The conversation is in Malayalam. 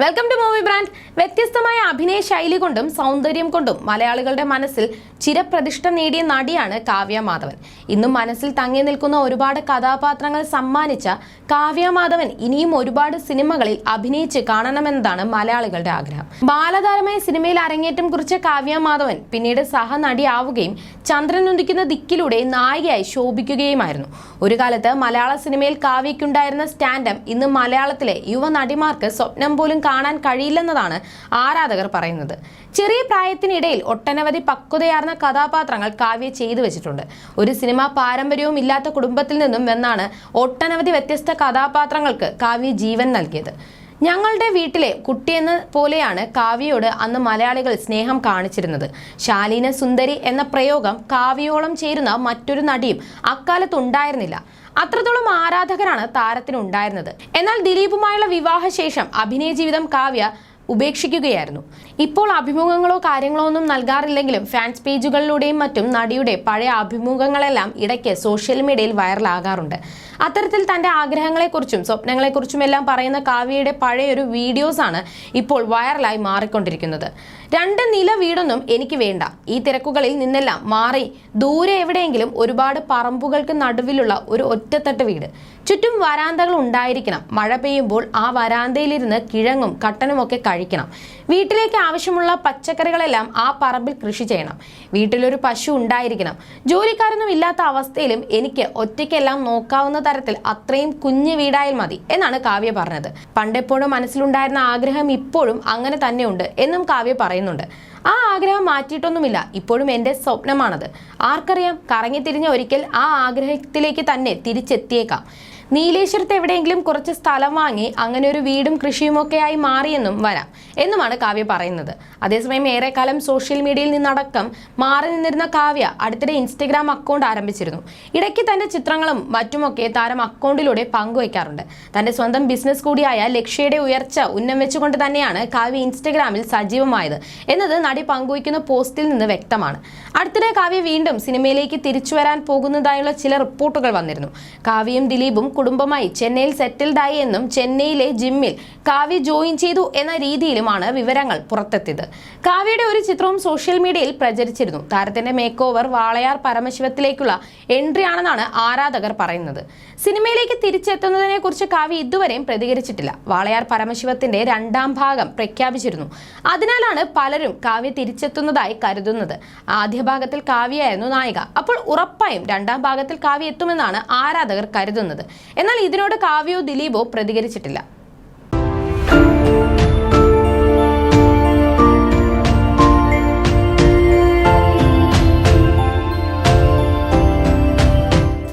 വെൽക്കം ടു മൂവി ബ്രാൻഡ് വ്യത്യസ്തമായ അഭിനയ ശൈലി കൊണ്ടും സൗന്ദര്യം കൊണ്ടും മലയാളികളുടെ മനസ്സിൽ ചിരപ്രതിഷ്ഠ നേടിയ നടിയാണ് കാവ്യ മാധവൻ. ഇന്നും മനസ്സിൽ തങ്ങി നിൽക്കുന്ന ഒരുപാട് കഥാപാത്രങ്ങൾ സമ്മാനിച്ച കാവ്യ മാധവൻ ഇനിയും ഒരുപാട് സിനിമകളിൽ അഭിനയിച്ച് കാണണമെന്നതാണ് മലയാളികളുടെ ആഗ്രഹം. ബാലതാരമായ സിനിമയിൽ അരങ്ങേറ്റം കുറിച്ച കാവ്യ മാധവൻ പിന്നീട് സഹനടിയാവുകയും ചന്ദ്രൻ ഉദിക്കുന്ന ദിക്കിലൂടെ നായികയായി ശോഭിക്കുകയുമായിരുന്നു. ഒരു കാലത്ത് മലയാള സിനിമയിൽ കാവ്യയ്ക്കുണ്ടായിരുന്ന സ്റ്റാൻഡം ഇന്ന് മലയാളത്തിലെ യുവ നടിമാർക്ക് സ്വപ്നം പോലും കാണാൻ കഴിയില്ലെന്നതാണ് ആരാധകർ പറയുന്നത്. ചെറിയ പ്രായത്തിനിടയിൽ ഒട്ടനവധി പക്വതയാർന്ന കഥാപാത്രങ്ങൾ കാവ്യ ചെയ്തു വെച്ചിട്ടുണ്ട്. ഒരു സിനിമാ പാരമ്പര്യവും ഇല്ലാത്ത കുടുംബത്തിൽ നിന്നും എന്നാണ് ഒട്ടനവധി വ്യത്യസ്ത കഥാപാത്രങ്ങൾക്ക് കാവ്യ ജീവൻ നൽകിയത്. ഞങ്ങളുടെ വീട്ടിലെ കുട്ടിയെന്ന പോലെയാണ് കാവ്യയോട് അന്ന് മലയാളികൾ സ്നേഹം കാണിച്ചിരുന്നത്. ശാലീന സുന്ദരി എന്ന പ്രയോഗം കാവ്യയോളം ചേരുന്ന മറ്റൊരു നടിയും അക്കാലത്ത് ഉണ്ടായിരുന്നില്ല അത്രത്തോളം ആരാധകരാണ് താരത്തിന് ഉണ്ടായിരുന്നത് എന്നാൽ ദിലീപുമായുള്ള വിവാഹശേഷം അഭിനയ ജീവിതം കാവ്യ ഉപേക്ഷിക്കുകയായിരുന്നു. ഇപ്പോൾ അഭിമുഖങ്ങളോ കാര്യങ്ങളോ ഒന്നും നൽകാറില്ലെങ്കിലും ഫാൻസ് പേജുകളിലൂടെയും മറ്റും നടിയുടെ പഴയ അഭിമുഖങ്ങളെല്ലാം ഇടയ്ക്ക് സോഷ്യൽ മീഡിയയിൽ വൈറലാകാറുണ്ട്. അത്തരത്തിൽ തന്റെ ആഗ്രഹങ്ങളെക്കുറിച്ചും സ്വപ്നങ്ങളെക്കുറിച്ചും എല്ലാം പറയുന്ന കാവ്യയുടെ പഴയൊരു വീഡിയോസാണ് ഇപ്പോൾ വൈറലായി മാറിക്കൊണ്ടിരിക്കുന്നത്. രണ്ട് നില വീടൊന്നും എനിക്ക് വേണ്ട. ഈ തിരക്കുകളിൽ നിന്നെല്ലാം മാറി ദൂരെ എവിടെയെങ്കിലും ഒരുപാട് പറമ്പുകൾക്ക് നടുവിലുള്ള ഒരു ഒറ്റത്തട്ട് വീട്. ചുറ്റും വരാന്തകൾ ഉണ്ടായിരിക്കണം. മഴ പെയ്യുമ്പോൾ ആ വരാന്തയിലിരുന്ന് കിഴങ്ങും കട്ടനുമൊക്കെ കഴിക്കണം. വീട്ടിലേക്ക് ആവശ്യമുള്ള പച്ചക്കറികളെല്ലാം ആ പറമ്പിൽ കൃഷി ചെയ്യണം. വീട്ടിലൊരു പശു ഉണ്ടായിരിക്കണം. ജോലിക്കാരൊന്നും ഇല്ലാത്ത അവസ്ഥയിലും എനിക്ക് ഒറ്റയ്ക്കെല്ലാം നോക്കാവുന്ന തരത്തിൽ അത്രയും കുഞ്ഞു വീടായാൽ മതി എന്നാണ് കാവ്യ പറഞ്ഞത്. പണ്ടെപ്പോഴും മനസ്സിലുണ്ടായിരുന്ന ആഗ്രഹം ഇപ്പോഴും അങ്ങനെ തന്നെയുണ്ട് എന്നും കാവ്യ പറയുന്നുണ്ട്. ആ ആഗ്രഹം മാറ്റിയിട്ടൊന്നുമില്ല. ഇപ്പോഴും എന്റെ സ്വപ്നമാണത്. ആർക്കറിയാം കറങ്ങി തിരിഞ്ഞ ഒരിക്കൽ ആ ആഗ്രഹത്തിലേക്ക് തന്നെ തിരിച്ചെത്തിയേക്കാം. നീലേശ്വരത്ത് എവിടെയെങ്കിലും കുറച്ച് സ്ഥലം വാങ്ങി അങ്ങനെ ഒരു വീടും കൃഷിയുമൊക്കെ ആയി മാറിയെന്നും വരാം എന്നുമാണ് കാവ്യ പറയുന്നത്. അതേസമയം ഏറെക്കാലം സോഷ്യൽ മീഡിയയിൽ നിന്നടക്കം മാറി നിന്നിരുന്ന കാവ്യ അടുത്തിടെ ഇൻസ്റ്റഗ്രാം അക്കൗണ്ട് ആരംഭിച്ചിരുന്നു. ഇടയ്ക്ക് തന്റെ ചിത്രങ്ങളും മറ്റുമൊക്കെ താരം അക്കൗണ്ടിലൂടെ പങ്കുവയ്ക്കാറുണ്ട്. തന്റെ സ്വന്തം ബിസിനസ് കൂടിയായ ലക്ഷ്യയുടെ ഉയർച്ച ഉന്നം വെച്ചുകൊണ്ട് തന്നെയാണ് കാവ്യ ഇൻസ്റ്റഗ്രാമിൽ സജീവമായത് എന്നത് നടി പങ്കുവയ്ക്കുന്ന പോസ്റ്റിൽ നിന്ന് വ്യക്തമാണ്. അടുത്തിടെ കാവ്യ വീണ്ടും സിനിമയിലേക്ക് തിരിച്ചു വരാൻ പോകുന്നതായുള്ള ചില റിപ്പോർട്ടുകൾ വന്നിരുന്നു. കാവ്യയും ദിലീപും കുടുംബമായി ചെന്നൈയിൽ സെറ്റിൽഡായി എന്നും ചെന്നൈയിലെ ജിമ്മിൽ കാവ്യ ജോയിൻ ചെയ്തു എന്ന രീതിയിലുമാണ് വിവരങ്ങൾ പുറത്തെത്തിയത്. കാവ്യയുടെ ഒരു ചിത്രവും സോഷ്യൽ മീഡിയയിൽ പ്രചരിച്ചിരുന്നു. താരത്തിന്റെ മേക്ക് ഓവർ വാളയാർ പരമശിവത്തിലേക്കുള്ള എൻട്രി ആണെന്നാണ് ആരാധകർ പറയുന്നത്. സിനിമയിലേക്ക് തിരിച്ചെത്തുന്നതിനെ കുറിച്ച് കാവ്യ ഇതുവരെയും പ്രതികരിച്ചിട്ടില്ല. വാളയാർ പരമശിവത്തിന്റെ രണ്ടാം ഭാഗം പ്രഖ്യാപിച്ചിരുന്നു. അതിനാലാണ് പലരും കാവ്യ തിരിച്ചെത്തുന്നതായി കരുതുന്നത്. ആദ്യ ഭാഗത്തിൽ കാവ്യയായിരുന്നു നായിക. അപ്പോൾ ഉറപ്പായും രണ്ടാം ഭാഗത്തിൽ കാവ്യ എത്തുമെന്നാണ് ആരാധകർ കരുതുന്നത്. എന്നാൽ ഇതിനോട് കാവ്യോ ദിലീപോ പ്രതികരിച്ചിട്ടില്ല